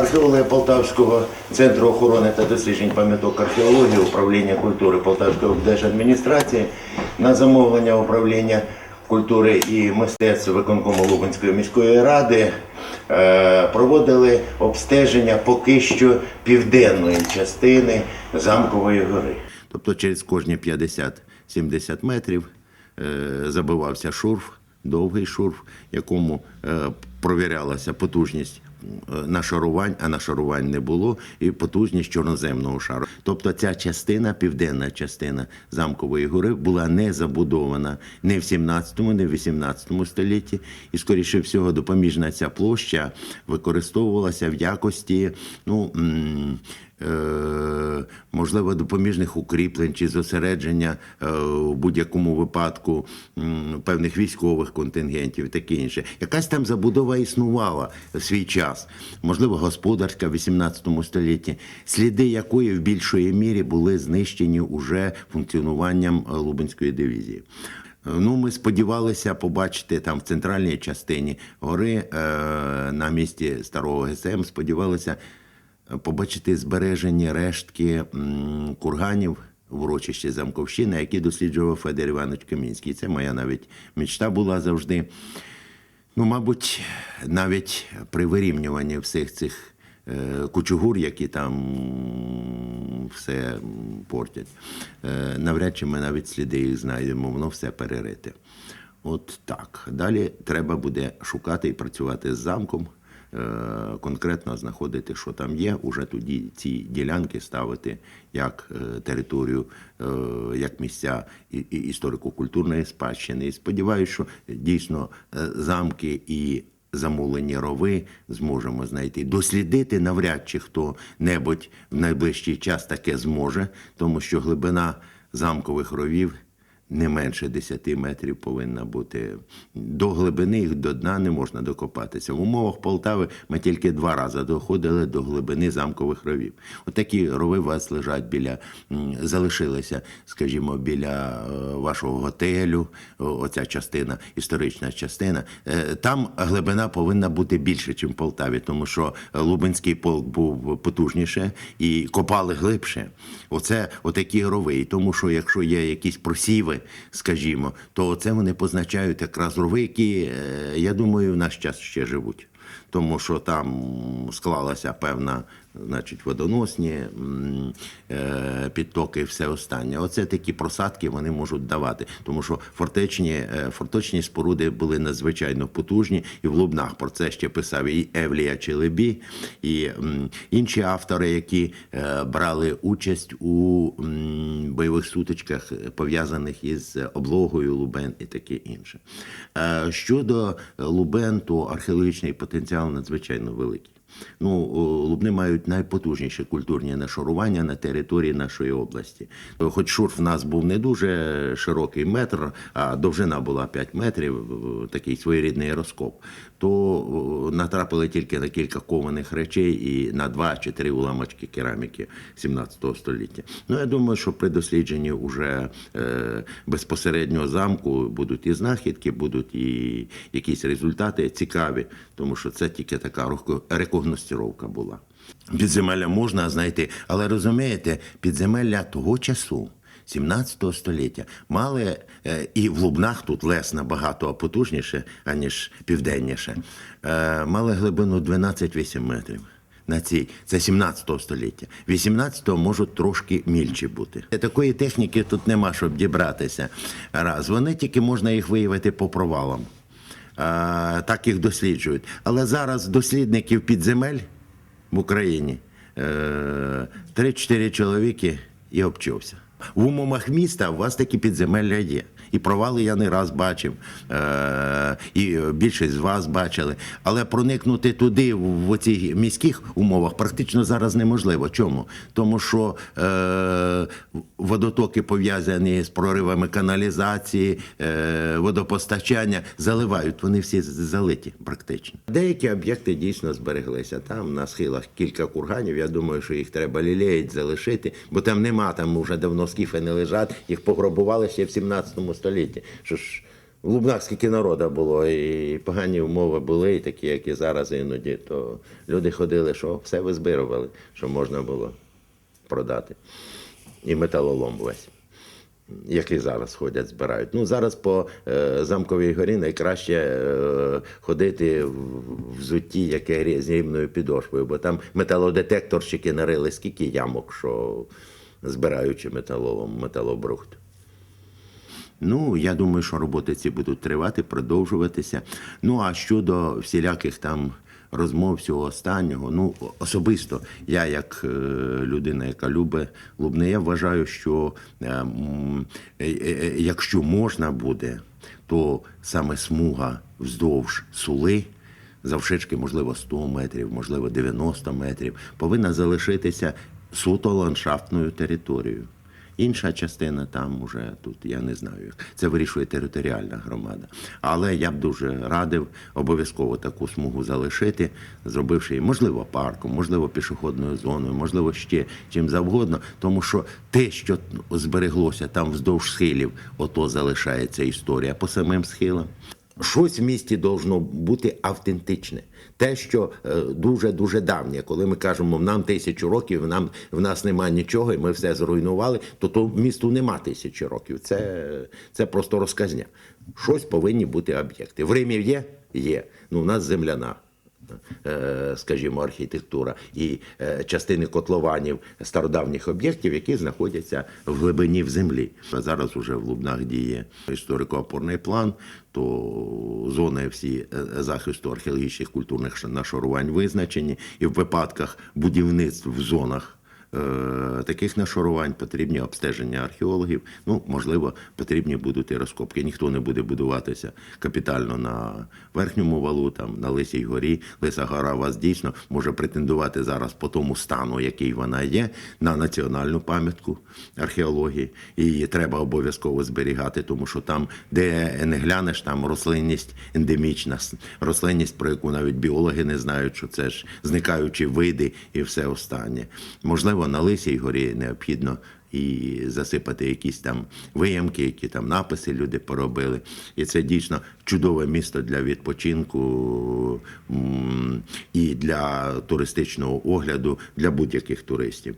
Археологи Полтавського центру охорони та досліджень пам'яток археології управління культури Полтавської держадміністрації на замовлення управління культури і мистецтв виконкому Лубенської міської ради е, проводили обстеження поки що південної частини замкової гори. Тобто через кожні 50-70 метрів е, забивався шурф, довгий шурф, якому е, провірялася потужність нашарувань, а нашарувань не було, і потужність чорноземного шару. Тобто ця частина, південна частина замкової гори, була не забудована не в 17-му, не в 18 столітті, і, скоріше всього, допоміжна ця площа використовувалася в якості, ну. е, можливо, допоміжних укріплень чи зосередження е, в будь-якому випадку певних військових контингентів таке інше. Якась там забудова існувала свій час, можливо, господарська в 18 столітті, сліди якої в більшої мірі були знищені уже функціонуванням е, Лубенської дивізії. Е, Ну, ми сподівалися побачити там в центральній частині гори е, на місці старого ГСМ. Сподівалися побачити збережені рештки курганів в урочищі Замковщини, які досліджував Федір Іванович Камінський. Це моя навіть мечта була завжди. Ну, мабуть, навіть при вирівнюванні всіх цих е, кучугур, які там все портять, е, навряд чи ми навіть сліди їх знайдемо, воно все перерите. От так. Далі треба буде шукати і працювати з замком, конкретно знаходити, що там є, уже тоді ці ділянки ставити як е, територію, е, як місця історико-культурної спадщини. І сподіваюся, що дійсно е, замки і замулені рови зможемо знайти. Дослідити навряд чи хто-небудь в найближчий час таке зможе, тому що глибина замкових ровів не менше 10 метрів повинна бути. До глибини їх до дна не можна докопатися. В умовах Полтави ми тільки два рази доходили до глибини замкових ровів. Отакі рови у вас лежать біля, залишилися, скажімо, біля е, вашого готелю, оця частина, історична частина. Е, Там глибина повинна бути більше, ніж в Полтаві, тому що Лубенський полк був потужніше і копали глибше. Оце отакі рови. І тому що якщо є якісь просіви, скажімо, то це вони позначають якраз рови, які, е, я думаю, в наш час ще живуть. Тому що там склалася певна, значить, водоносні е, підтоки і все останнє. Оце такі просадки вони можуть давати, тому що фортечні, е, форточні споруди були надзвичайно потужні, і в Лубнах про це ще писав і Евлія Челебі, і інші автори, які е, брали участь у бойових сутичках, пов'язаних із облогою Лубен і таке інше. Щодо Лубен, то археологічний потенціал надзвичайно великий. Ну, Лубни мають найпотужніші культурні нашарування на території нашої області. Хоч шурф в нас був не дуже широкий метр, а довжина була 5 метрів, такий своєрідний розкоп, то натрапили тільки на кілька кованих речей і на два чи три уламочки кераміки 17 століття. Ну, я думаю, що при дослідженні уже е, безпосередньо замку будуть і знахідки, будуть і якісь результати цікаві, тому що це тільки така рухо- рекогностировка була. Підземелля можна знайти, але розумієте, підземелля того часу. 17 століття мали е, і в Лубнах тут лес набагато потужніше, аніж південніше, е, мали глибину 12-8 метрів. На цій це 17 століття. 18-го можуть трошки мільчі бути. Такої техніки тут нема, щоб дібратися. Раз вони тільки можна їх виявити по провалам. Так їх досліджують. Але зараз дослідників підземель в Україні е, 3-4 чоловіки і обчився В умовах міста у вас такі підземелля є. І провали я не раз бачив, е, і більшість з вас бачили. Але проникнути туди, в оці міських умовах, практично зараз неможливо. Чому? Тому що е, водотоки пов'язані з проривами каналізації, е, водопостачання заливають. Вони всі залиті практично. Деякі об'єкти дійсно збереглися. Там на схилах кілька курганів. Я думаю, що їх треба лілеїть, залишити, бо там нема, там вже давно скіфи не лежать. Їх пограбували ще в 17 столітті. Що ж В Лубнах скільки народу було, і погані умови були, і такі, як і зараз іноді, то люди ходили, що все визбирували, що можна було продати. І металолом весь. Які зараз ходять, збирають. Ну, зараз по е, замковій горі найкраще е, ходити в взутті, яке з рівною підошвою, бо там металодетекторщики нарили скільки ямок, що збираючи металолом, металобрухт. Ну, я думаю, що роботи ці будуть тривати, продовжуватися. Ну, а щодо всіляких там розмов всього останнього, ну, особисто, я як е, людина, яка любить Лубне, я вважаю, що е, е, якщо можна буде, то саме смуга вздовж сули. Завширшки, можливо, 100 метрів, можливо, 90 метрів, повинна залишитися суто ландшафтною територією. Інша частина там уже тут я не знаю. Це вирішує територіальна громада. Але я б дуже радив обов'язково таку смугу залишити, зробивши її, можливо, парком, можливо, пішохідною зоною, можливо, ще чим завгодно. Тому що те, що збереглося там вздовж схилів, ото залишається історія по самим схилам. Щось в місті должно бути автентичне. Те, що дуже дуже давнє, коли ми кажемо, нам тисячу років, нам в нас нема нічого, і ми все зруйнували, то то місту нема тисячі років. Це, це просто розказня. Щось повинні бути об'єкти. В Римі є? Є. Ну, у нас земляна. Е, Скажімо, архітектура і е, частини котлованів стародавніх об'єктів, які знаходяться в глибині в землі. Зараз уже в Лубнах діє історико-опорний план, то зони всі е, захисту археологічних культурних нашарувань визначені, і в випадках будівництв в зонах. Е, Таких нашарувань потрібні обстеження археологів. Ну, можливо, потрібні будуть і розкопки. Ніхто не буде будуватися капітально на верхньому валу, там на Лисій горі. Лиса гора вас дійсно може претендувати зараз по тому стану, який вона є, на національну пам'ятку археології. Її треба обов'язково зберігати, тому що там, де не глянеш, там рослинність ендемічна, рослинність, про яку навіть біологи не знають, що це ж зникаючі види і все останнє. Можливо, на Лисій горі необхідно і засипати якісь там виямки, які там написи люди поробили. І це дійсно чудове місто для відпочинку і для туристичного огляду для будь-яких туристів.